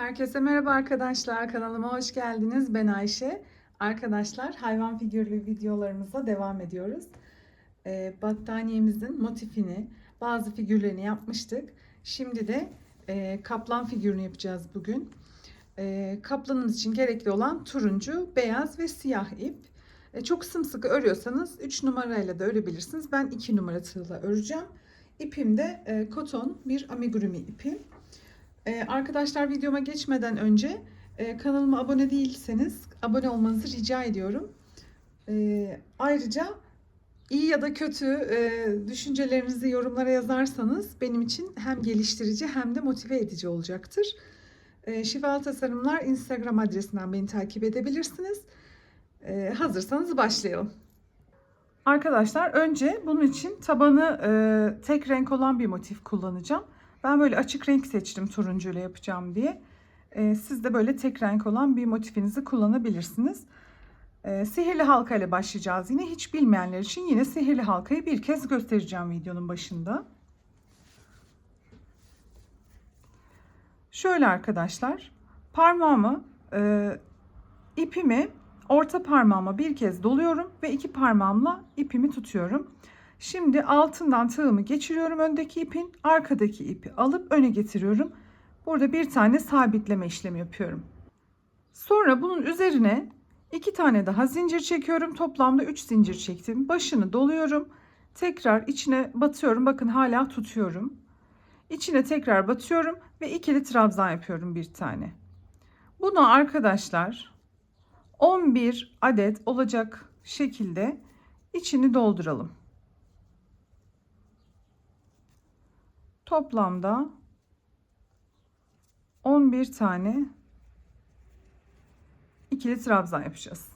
Herkese merhaba arkadaşlar. Kanalıma hoş geldiniz. Ben Ayşe. Arkadaşlar hayvan figürlü videolarımıza devam ediyoruz. Ee, battaniyemizin motifini, bazı figürlerini yapmıştık. Şimdi de e, kaplan figürünü yapacağız bugün. E, kaplanımız için gerekli olan turuncu, beyaz ve siyah ip. E, çok sımsıkı örüyorsanız 3 numarayla da örebilirsiniz. Ben 2 numara tığla öreceğim. İpim de e, koton bir amigurumi ipim. Ee, arkadaşlar videoma geçmeden önce e, kanalıma abone değilseniz abone olmanızı rica ediyorum. Ee, ayrıca iyi ya da kötü e, düşüncelerinizi yorumlara yazarsanız benim için hem geliştirici hem de motive edici olacaktır. E, Şifalı Tasarımlar Instagram adresinden beni takip edebilirsiniz. Hazırsanız başlayalım. Arkadaşlar önce bunun için tabanı e, tek renk olan bir motif kullanacağım. Ben böyle açık renk seçtim turuncuyla yapacağım diye. Ee, siz de böyle tek renk olan bir motifinizi kullanabilirsiniz. Ee, sihirli halka ile başlayacağız yine. Hiç bilmeyenler için yine sihirli halkayı bir kez göstereceğim videonun başında. Şöyle arkadaşlar parmağımı e, ipimi orta parmağıma bir kez doluyorum ve iki parmağımla ipimi tutuyorum. Şimdi altından tığımı geçiriyorum öndeki ipin, arkadaki ipi alıp öne getiriyorum. Burada bir tane sabitleme işlemi yapıyorum. Sonra bunun üzerine iki tane daha zincir çekiyorum. Toplamda 3 zincir çektim. Başını doluyorum. Tekrar içine batıyorum. Bakın hala tutuyorum. İçine tekrar batıyorum ve ikili trabzan yapıyorum bir tane. Bunu arkadaşlar 11 adet olacak şekilde içini dolduralım. Toplamda 11 tane ikili trabzan yapacağız.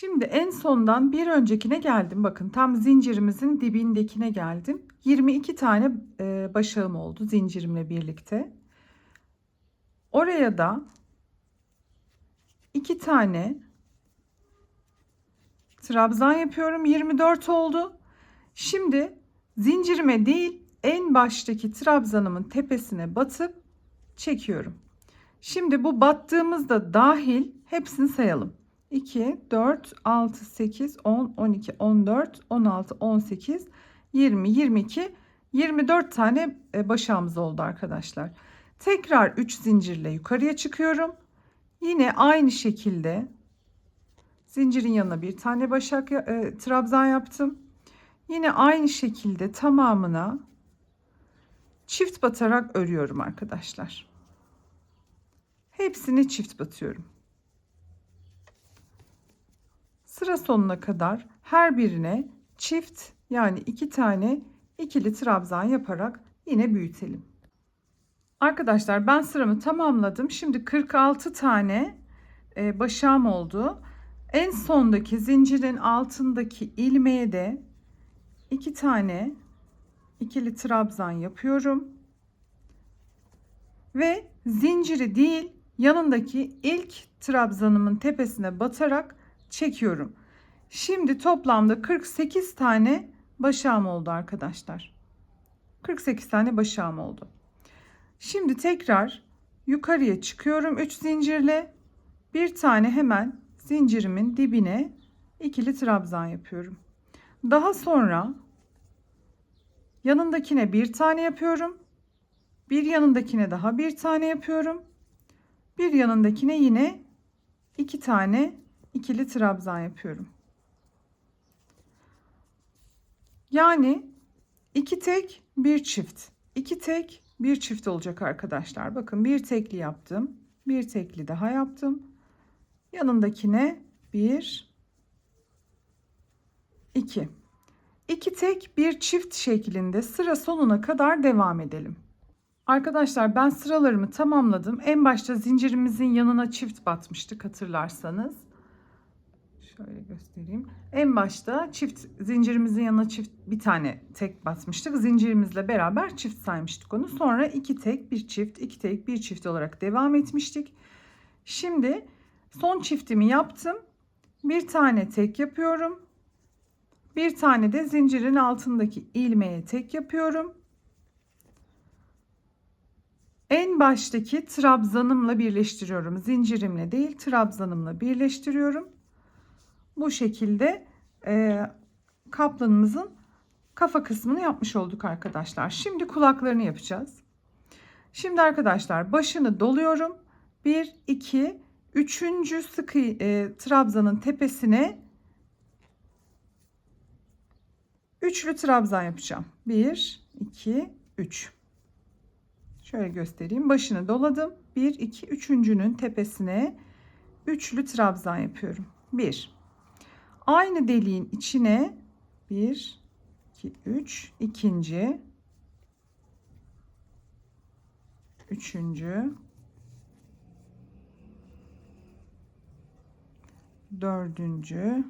Şimdi en sondan bir öncekine geldim. Bakın tam zincirimizin dibindekine geldim. 22 tane e, başağım oldu zincirimle birlikte. Oraya da iki tane trabzan yapıyorum. 24 oldu. Şimdi zincirime değil en baştaki trabzanımın tepesine batıp çekiyorum. Şimdi bu battığımızda dahil hepsini sayalım. 2, 4, 6, 8, 10, 12, 14, 16, 18, 20, 22, 24 tane e, başağımız oldu arkadaşlar. Tekrar 3 zincirle yukarıya çıkıyorum. Yine aynı şekilde zincirin yanına bir tane başak e, trabzan yaptım. Yine aynı şekilde tamamına çift batarak örüyorum arkadaşlar. Hepsini çift batıyorum. Sıra sonuna kadar her birine çift yani iki tane ikili trabzan yaparak yine büyütelim. Arkadaşlar ben sıramı tamamladım. Şimdi 46 tane e, başağım oldu. En sondaki zincirin altındaki ilmeğe de iki tane ikili trabzan yapıyorum. Ve zinciri değil yanındaki ilk trabzanımın tepesine batarak çekiyorum. Şimdi toplamda 48 tane başağım oldu arkadaşlar. 48 tane başağım oldu. Şimdi tekrar yukarıya çıkıyorum 3 zincirle. Bir tane hemen zincirimin dibine ikili trabzan yapıyorum. Daha sonra yanındakine bir tane yapıyorum. Bir yanındakine daha bir tane yapıyorum. Bir yanındakine yine iki tane ikili trabzan yapıyorum. Yani iki tek bir çift. iki tek bir çift olacak arkadaşlar. Bakın bir tekli yaptım. Bir tekli daha yaptım. Yanındakine bir, iki. İki tek bir çift şeklinde sıra sonuna kadar devam edelim. Arkadaşlar ben sıralarımı tamamladım. En başta zincirimizin yanına çift batmıştık hatırlarsanız. Şöyle göstereyim. En başta çift zincirimizin yanına çift bir tane tek batmıştık. Zincirimizle beraber çift saymıştık onu. Sonra iki tek bir çift, iki tek bir çift olarak devam etmiştik. Şimdi son çiftimi yaptım. Bir tane tek yapıyorum. Bir tane de zincirin altındaki ilmeğe tek yapıyorum. En baştaki trabzanımla birleştiriyorum. Zincirimle değil trabzanımla birleştiriyorum. Bu şekilde e, kaplanımızın kafa kısmını yapmış olduk arkadaşlar. Şimdi kulaklarını yapacağız. Şimdi arkadaşlar başını doluyorum. 1, 2, 3. sıkı e, trabzanın tepesine üçlü trabzan yapacağım. 1, 2, 3. Şöyle göstereyim. Başını doladım. 1, 2, üçüncünün tepesine üçlü trabzan yapıyorum. 1. Aynı deliğin içine 1, 2, 3, ikinci, üçüncü, dördüncü,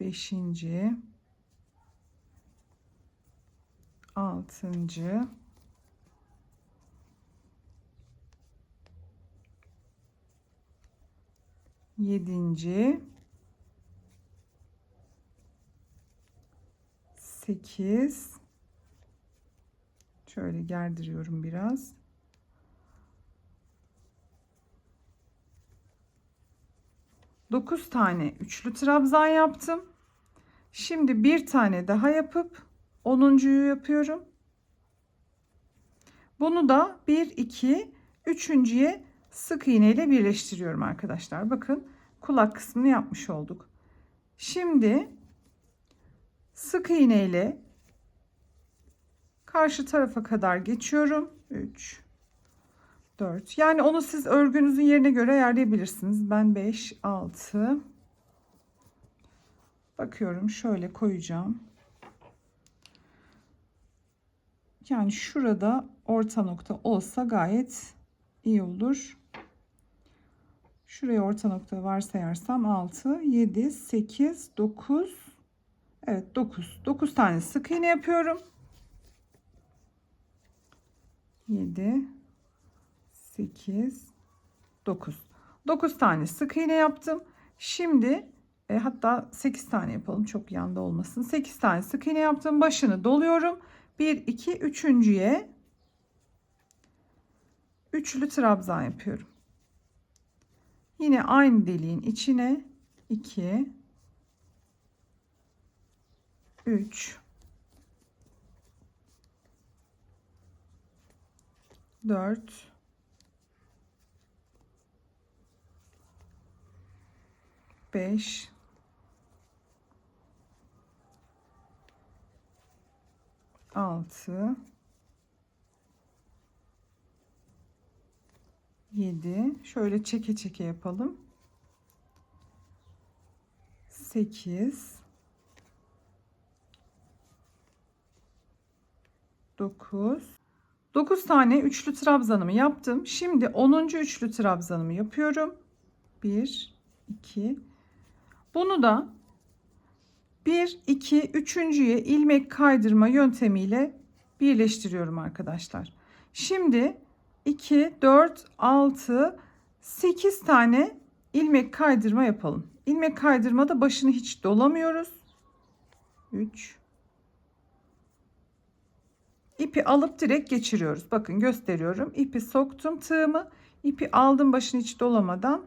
beşinci, altıncı, yedinci, sekiz, şöyle gerdiriyorum biraz. Dokuz tane üçlü trabzan yaptım. Şimdi bir tane daha yapıp onuncuyu yapıyorum. Bunu da 1 2 üçüncüye sık iğne ile birleştiriyorum arkadaşlar. Bakın kulak kısmını yapmış olduk. Şimdi sık iğne ile karşı tarafa kadar geçiyorum. 3 4 yani onu siz örgünüzün yerine göre ayarlayabilirsiniz. Ben 5 6 bakıyorum şöyle koyacağım. Yani şurada orta nokta olsa gayet iyi olur. Şuraya orta nokta varsayarsam 6, 7, 8, 9. Evet 9. 9 tane sık iğne yapıyorum. 7, 8, 9. 9 tane sık iğne yaptım. Şimdi e, hatta 8 tane yapalım çok yanda olmasın. 8 tane sık iğne yaptım. Başını doluyorum. 1, 2, üçüncüye üçlü trabzan yapıyorum. Yine aynı deliğin içine 2 3 4 5 6 7 şöyle çeke çeke yapalım 8 9 9 tane üçlü trabzanımı yaptım. Şimdi 10. üçlü trabzanımı yapıyorum. 1 2 Bunu da 1 2 üçüncüye ilmek kaydırma yöntemiyle birleştiriyorum arkadaşlar. Şimdi 2 4 6 8 tane ilmek kaydırma yapalım. İlmek kaydırmada başını hiç dolamıyoruz. 3 ipi alıp direkt geçiriyoruz. Bakın gösteriyorum. İpi soktum tığımı. ipi aldım başını hiç dolamadan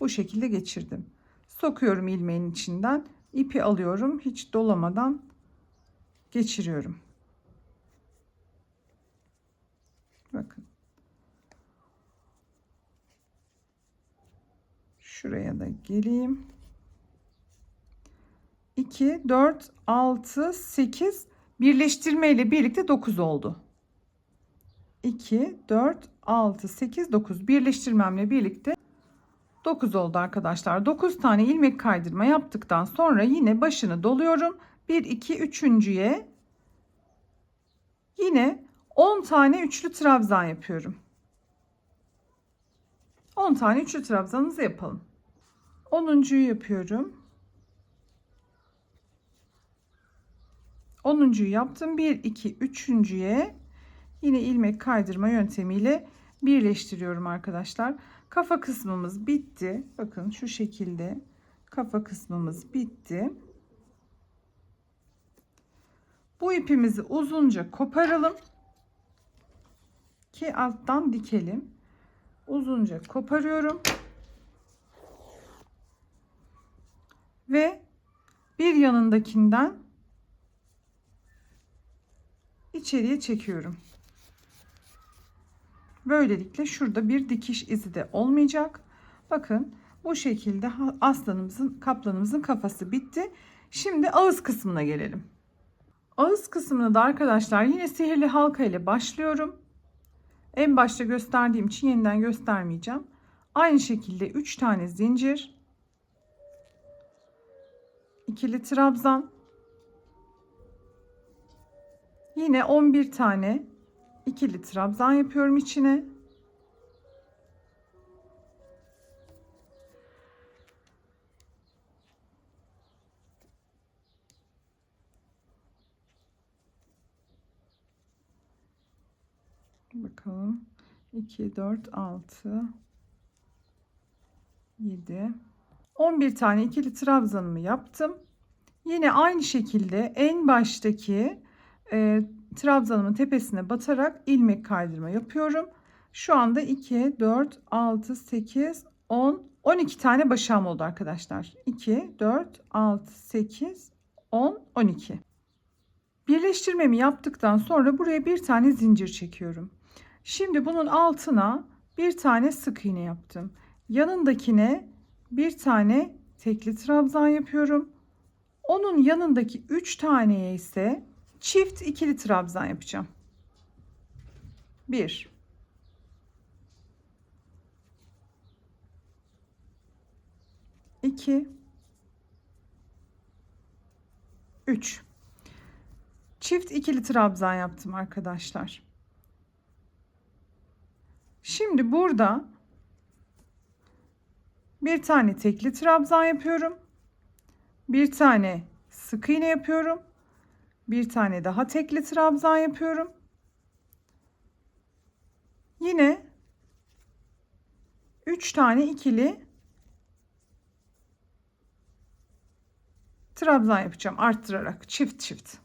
bu şekilde geçirdim. Sokuyorum ilmeğin içinden. ipi alıyorum hiç dolamadan geçiriyorum. Bakın. Şuraya da geleyim. 2, 4, 6, 8 birleştirme ile birlikte 9 oldu. 2, 4, 6, 8, 9 birleştirmemle birlikte 9 oldu arkadaşlar. 9 tane ilmek kaydırma yaptıktan sonra yine başını doluyorum. 1, 2, üçüncüye yine 10 tane üçlü trabzan yapıyorum. 10 tane üçlü trabzanımızı yapalım. 10'uncuyu yapıyorum. 10'uncuyu yaptım. 1 2 3.'ye yine ilmek kaydırma yöntemiyle birleştiriyorum arkadaşlar. Kafa kısmımız bitti. Bakın şu şekilde kafa kısmımız bitti. Bu ipimizi uzunca koparalım ki alttan dikelim. Uzunca koparıyorum. Ve bir yanındakinden içeriye çekiyorum. Böylelikle şurada bir dikiş izi de olmayacak. Bakın bu şekilde aslanımızın kaplanımızın kafası bitti. Şimdi ağız kısmına gelelim. Ağız kısmını da arkadaşlar yine sihirli halka ile başlıyorum. En başta gösterdiğim için yeniden göstermeyeceğim. Aynı şekilde 3 tane zincir, ikili trabzan, yine 11 tane ikili trabzan yapıyorum içine. Bakalım. 2, 4, 6, 7, 11 tane ikili trabzanımı yaptım. Yine aynı şekilde en baştaki e, trabzanımın tepesine batarak ilmek kaydırma yapıyorum. Şu anda 2, 4, 6, 8, 10, 12 tane başağım oldu arkadaşlar. 2, 4, 6, 8, 10, 12. Birleştirmemi yaptıktan sonra buraya bir tane zincir çekiyorum. Şimdi bunun altına bir tane sık iğne yaptım. Yanındakine bir tane tekli trabzan yapıyorum. Onun yanındaki 3 taneye ise çift ikili trabzan yapacağım. 1 2 3 Çift ikili trabzan yaptım arkadaşlar. Şimdi burada bir tane tekli trabzan yapıyorum. Bir tane sık iğne yapıyorum. Bir tane daha tekli trabzan yapıyorum. Yine 3 tane ikili trabzan yapacağım arttırarak çift çift.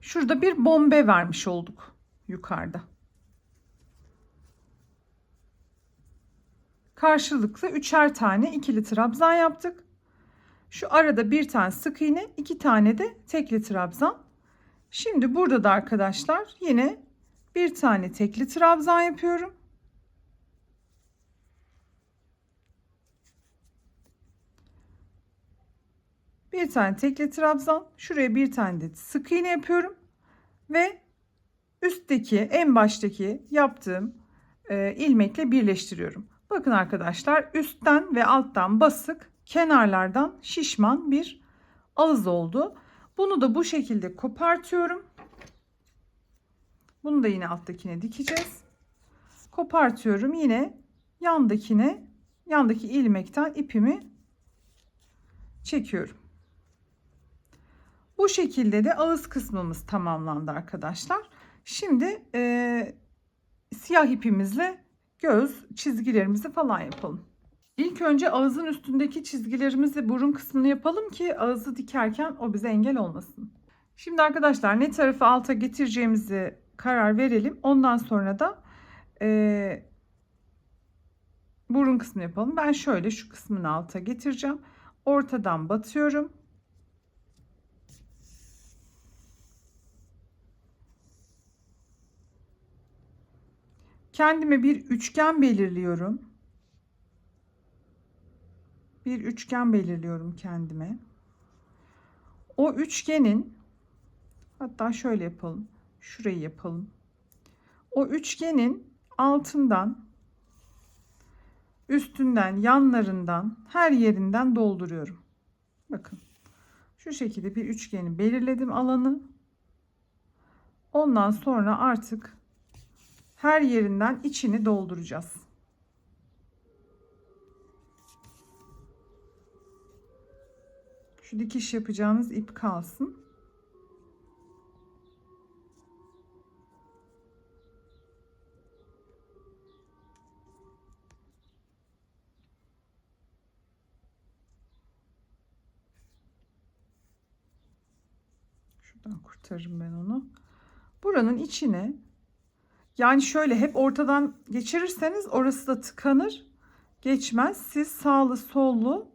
Şurada bir bombe vermiş olduk yukarıda. Karşılıklı üçer tane ikili trabzan yaptık. Şu arada bir tane sık iğne, iki tane de tekli trabzan. Şimdi burada da arkadaşlar yine bir tane tekli trabzan yapıyorum. Bir tane tekli trabzan, şuraya bir tane de sık iğne yapıyorum ve üstteki en baştaki yaptığım e, ilmekle birleştiriyorum. Bakın arkadaşlar üstten ve alttan basık kenarlardan şişman bir ağız oldu. Bunu da bu şekilde kopartıyorum. Bunu da yine alttakine dikeceğiz. Kopartıyorum yine yandakine yandaki ilmekten ipimi çekiyorum. Bu şekilde de ağız kısmımız tamamlandı arkadaşlar. Şimdi e, siyah ipimizle göz çizgilerimizi falan yapalım. İlk önce ağzın üstündeki çizgilerimizi burun kısmını yapalım ki ağzı dikerken o bize engel olmasın. Şimdi arkadaşlar ne tarafı alta getireceğimizi karar verelim. Ondan sonra da e, burun kısmını yapalım. Ben şöyle şu kısmını alta getireceğim. Ortadan batıyorum. Kendime bir üçgen belirliyorum. Bir üçgen belirliyorum kendime. O üçgenin hatta şöyle yapalım. Şurayı yapalım. O üçgenin altından üstünden, yanlarından, her yerinden dolduruyorum. Bakın. Şu şekilde bir üçgeni belirledim alanı. Ondan sonra artık her yerinden içini dolduracağız. Şu dikiş yapacağınız ip kalsın. Şuradan kurtarırım ben onu. Buranın içine yani şöyle hep ortadan geçirirseniz orası da tıkanır. Geçmez. Siz sağlı sollu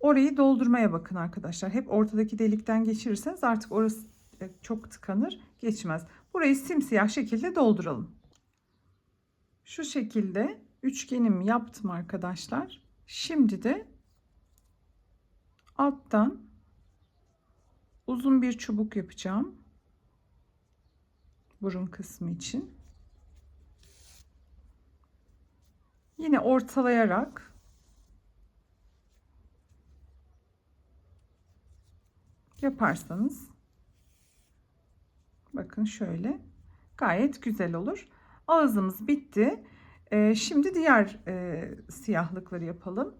orayı doldurmaya bakın arkadaşlar. Hep ortadaki delikten geçirirseniz artık orası e, çok tıkanır. Geçmez. Burayı simsiyah şekilde dolduralım. Şu şekilde üçgenimi yaptım arkadaşlar. Şimdi de alttan uzun bir çubuk yapacağım burun kısmı için. Yine ortalayarak yaparsanız bakın şöyle gayet güzel olur. Ağzımız bitti. Ee, şimdi diğer e, siyahlıkları yapalım.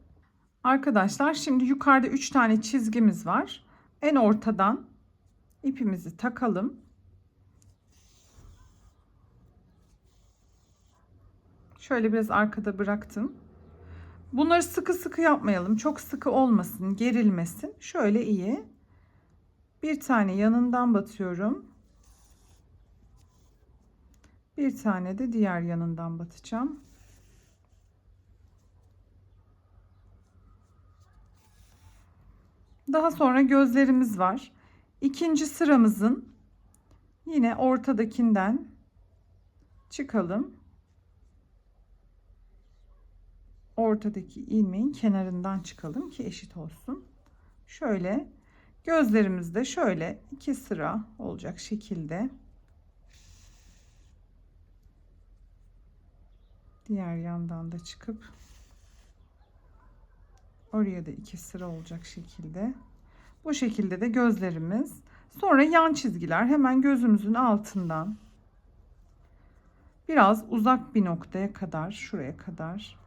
Arkadaşlar şimdi yukarıda 3 tane çizgimiz var. En ortadan ipimizi takalım. Şöyle biraz arkada bıraktım. Bunları sıkı sıkı yapmayalım. Çok sıkı olmasın, gerilmesin. Şöyle iyi. Bir tane yanından batıyorum. Bir tane de diğer yanından batacağım. Daha sonra gözlerimiz var. İkinci sıramızın yine ortadakinden çıkalım. Ortadaki ilmeğin kenarından çıkalım ki eşit olsun. Şöyle gözlerimizde şöyle iki sıra olacak şekilde. Diğer yandan da çıkıp oraya da iki sıra olacak şekilde. Bu şekilde de gözlerimiz. Sonra yan çizgiler hemen gözümüzün altından. Biraz uzak bir noktaya kadar şuraya kadar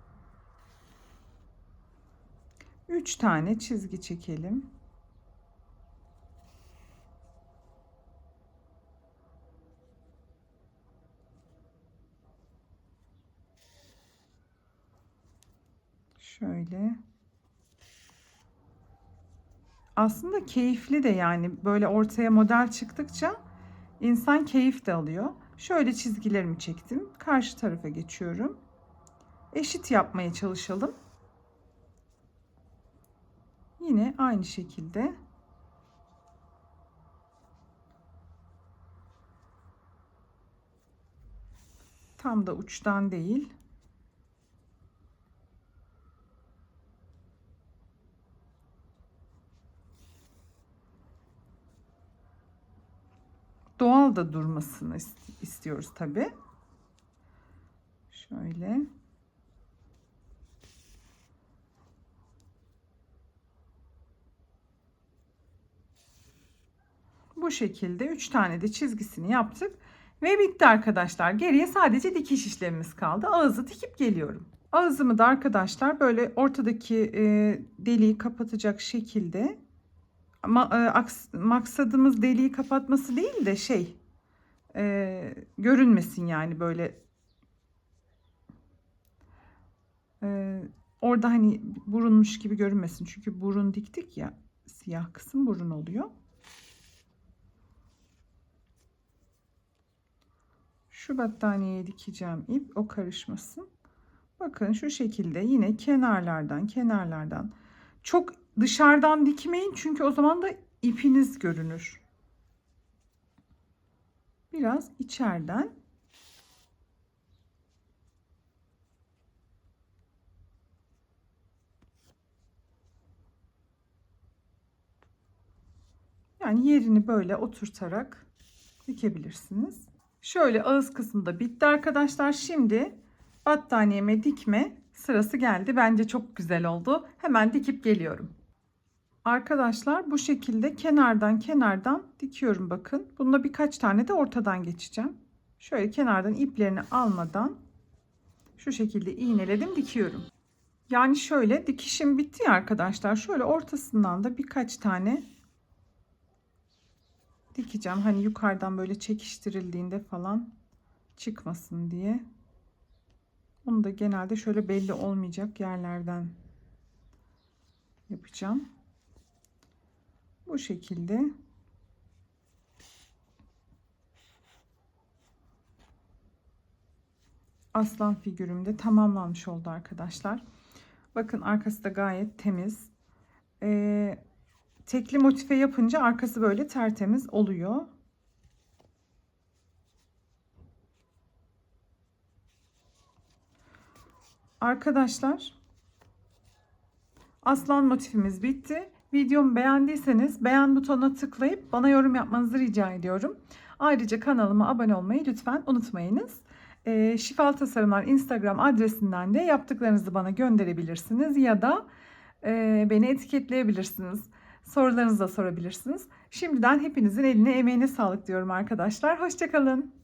3 tane çizgi çekelim. Şöyle. Aslında keyifli de yani böyle ortaya model çıktıkça insan keyif de alıyor. Şöyle çizgilerimi çektim. Karşı tarafa geçiyorum. Eşit yapmaya çalışalım. Yine aynı şekilde tam da uçtan değil doğal da durmasını istiyoruz tabi. Şöyle. Bu şekilde 3 tane de çizgisini yaptık. Ve bitti arkadaşlar. Geriye sadece dikiş işlemimiz kaldı. Ağzı dikip geliyorum. Ağzımı da arkadaşlar böyle ortadaki e, deliği kapatacak şekilde ama e, aks, maksadımız deliği kapatması değil de şey e, görünmesin yani böyle e, orada hani burunmuş gibi görünmesin. Çünkü burun diktik ya siyah kısım burun oluyor. Şu battaniyeye dikeceğim ip o karışmasın. Bakın şu şekilde yine kenarlardan kenarlardan çok dışarıdan dikmeyin çünkü o zaman da ipiniz görünür. Biraz içeriden Yani yerini böyle oturtarak dikebilirsiniz. Şöyle ağız kısmında bitti arkadaşlar. Şimdi battaniyeme dikme sırası geldi. Bence çok güzel oldu. Hemen dikip geliyorum. Arkadaşlar bu şekilde kenardan kenardan dikiyorum bakın. Bunda birkaç tane de ortadan geçeceğim. Şöyle kenardan iplerini almadan şu şekilde iğneledim dikiyorum. Yani şöyle dikişim bitti ya arkadaşlar. Şöyle ortasından da birkaç tane dikeceğim. Hani yukarıdan böyle çekiştirildiğinde falan çıkmasın diye. Onu da genelde şöyle belli olmayacak yerlerden yapacağım. Bu şekilde aslan figürüm de tamamlanmış oldu arkadaşlar. Bakın arkası da gayet temiz. Ee, tekli motife yapınca arkası böyle tertemiz oluyor. Arkadaşlar aslan motifimiz bitti. Videomu beğendiyseniz beğen butonuna tıklayıp bana yorum yapmanızı rica ediyorum. Ayrıca kanalıma abone olmayı lütfen unutmayınız. E, Şifalı Tasarımlar Instagram adresinden de yaptıklarınızı bana gönderebilirsiniz ya da e, beni etiketleyebilirsiniz. Sorularınızı da sorabilirsiniz. Şimdiden hepinizin eline emeğine sağlık diyorum arkadaşlar. Hoşçakalın.